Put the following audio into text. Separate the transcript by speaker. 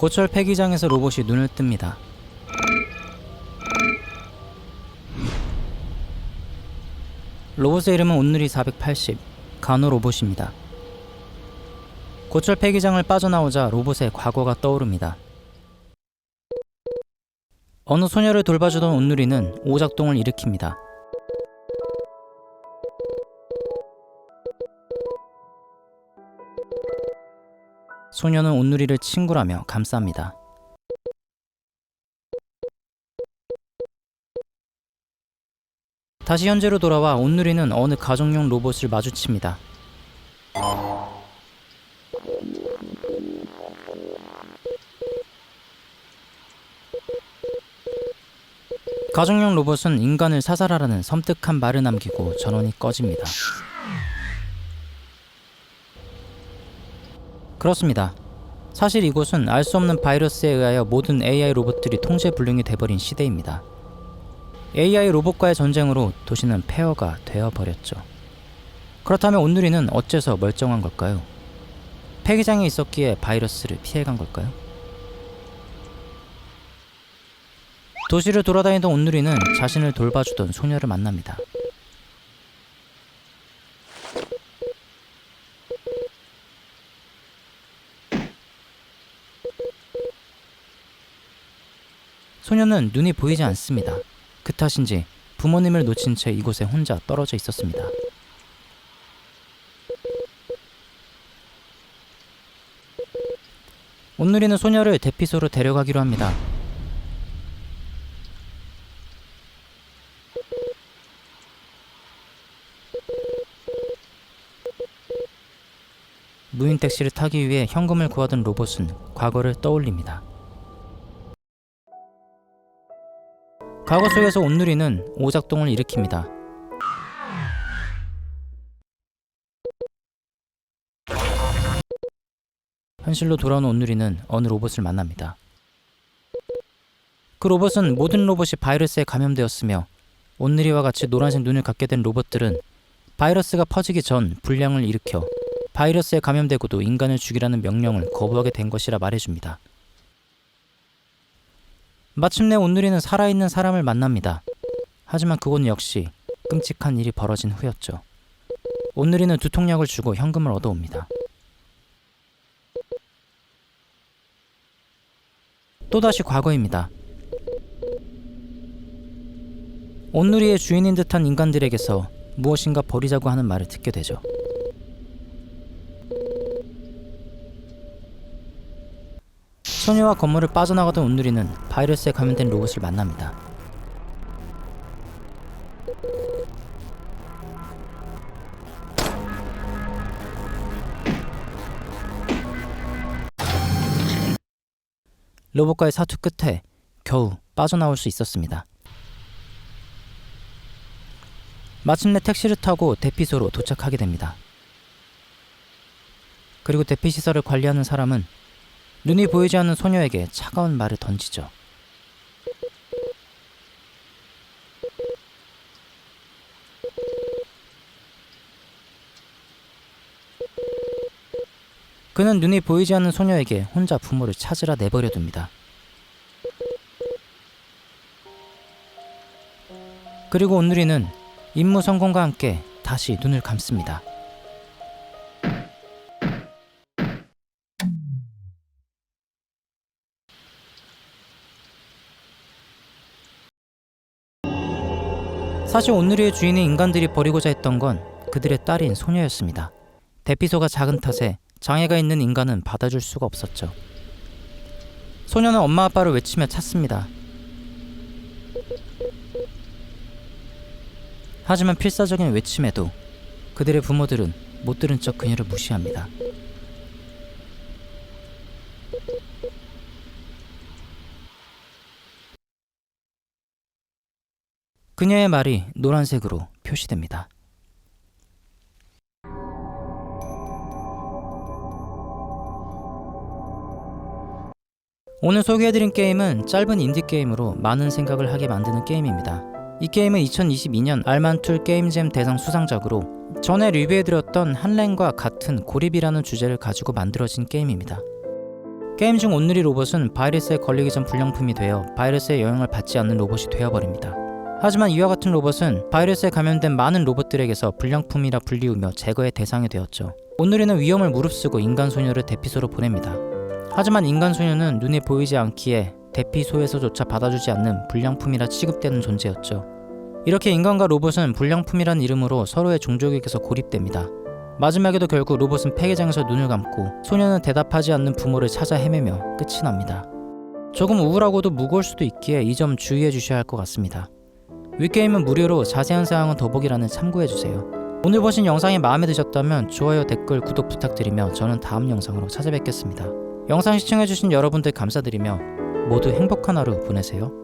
Speaker 1: 고철 폐기장에서 로봇이 눈을 뜹니다. 로봇의 이름은 온누리 480 간호 로봇입니다. 고철 폐기장을 빠져나오자 로봇의 과거가 떠오릅니다. 어느 소녀를 돌봐주던 온누리는 오작동을 일으킵니다. 소녀는 온누리를 친구라며 감쌉니다. 다시 현재로 돌아와 온누리는 어느 가정용 로봇을 마주칩니다. 가정용 로봇은 인간을 사살하라는 섬뜩한 말을 남기고 전원이 꺼집니다. 그렇습니다. 사실 이곳은 알 수 없는 바이러스에 의하여 모든 AI 로봇들이 통제 불능이 돼버린 시대입니다. AI 로봇과의 전쟁으로 도시는 폐허가 되어버렸죠. 그렇다면 온누리는 어째서 멀쩡한 걸까요? 폐기장에 있었기에 바이러스를 피해간 걸까요? 도시를 돌아다니던 온누리는 자신을 돌봐주던 소녀를 만납니다. 소녀는 눈이 보이지 않습니다. 그 탓인지 부모님을 놓친 채 이곳에 혼자 떨어져 있었습니다. 온누리는 소녀를 대피소로 데려가기로 합니다. 무인 택시를 타기 위해 현금을 구하던 로봇은 과거를 떠올립니다. 과거 속에서 온누리는 오작동을 일으킵니다. 현실로 돌아온 온누리는 어느 로봇을 만납니다. 그 로봇은 모든 로봇이 바이러스에 감염되었으며 온누리와 같이 노란색 눈을 갖게 된 로봇들은 바이러스가 퍼지기 전 불량을 일으켜 바이러스에 감염되고도 인간을 죽이라는 명령을 거부하게 된 것이라 말해줍니다. 마침내 온누리는 살아있는 사람을 만납니다. 하지만 그건 역시 끔찍한 일이 벌어진 후였죠. 온누리는 두통약을 주고 현금을 얻어옵니다. 또다시 과거입니다. 온누리의 주인인 듯한 인간들에게서 무엇인가 버리자고 하는 말을 듣게 되죠. 소녀와 건물을 빠져나가던 온누리는 바이러스에 감염된 로봇을 만납니다. 로봇과의 사투 끝에 겨우 빠져나올 수 있었습니다. 마침내 택시를 타고 대피소로 도착하게 됩니다. 그리고 대피시설을 관리하는 사람은 눈이 보이지 않는 소녀에게 차가운 말을 던지죠. 그는 눈이 보이지 않는 소녀에게 혼자 부모를 찾으라 내버려 둡니다. 그리고 온누리는 임무 성공과 함께 다시 눈을 감습니다. 사실 온누리의 주인인 인간들이 버리고자 했던 건 그들의 딸인 소녀였습니다. 대피소가 작은 탓에 장애가 있는 인간은 받아줄 수가 없었죠. 소녀는 엄마 아빠를 외치며 찾습니다. 하지만 필사적인 외침에도 그들의 부모들은 못 들은 척 그녀를 무시합니다. 그녀의 말이 노란색으로 표시됩니다. 오늘 소개해드린 게임은 짧은 인디게임으로 많은 생각을 하게 만드는 게임입니다. 이 게임은 2022년 알만툴 게임잼 대상 수상작으로 전에 리뷰해드렸던 한랭과 같은 고립이라는 주제를 가지고 만들어진 게임입니다. 게임 중 온누리 로봇은 바이러스에 걸리기 전 불량품이 되어 바이러스의 영향을 받지 않는 로봇이 되어버립니다. 하지만 이와 같은 로봇은 바이러스에 감염된 많은 로봇들에게서 불량품이라 불리우며 제거의 대상이 되었죠. 온누리는 위험을 무릅쓰고 인간 소녀를 대피소로 보냅니다. 하지만 인간 소녀는 눈에 보이지 않기에 대피소에서조차 받아주지 않는 불량품이라 취급되는 존재였죠. 이렇게 인간과 로봇은 불량품이란 이름으로 서로의 종족에게서 고립됩니다. 마지막에도 결국 로봇은 폐기장에서 눈을 감고 소녀는 대답하지 않는 부모를 찾아 헤매며 끝이 납니다. 조금 우울하고도 무거울 수도 있기에 이 점 주의해 주셔야 할 것 같습니다. 윗게임은 무료로 자세한 사항은 더보기란에 참고해 주세요. 오늘 보신 영상이 마음에 드셨다면 좋아요, 댓글, 구독 부탁드리며 저는 다음 영상으로 찾아뵙겠습니다. 영상 시청해주신 여러분들 감사드리며 모두 행복한 하루 보내세요.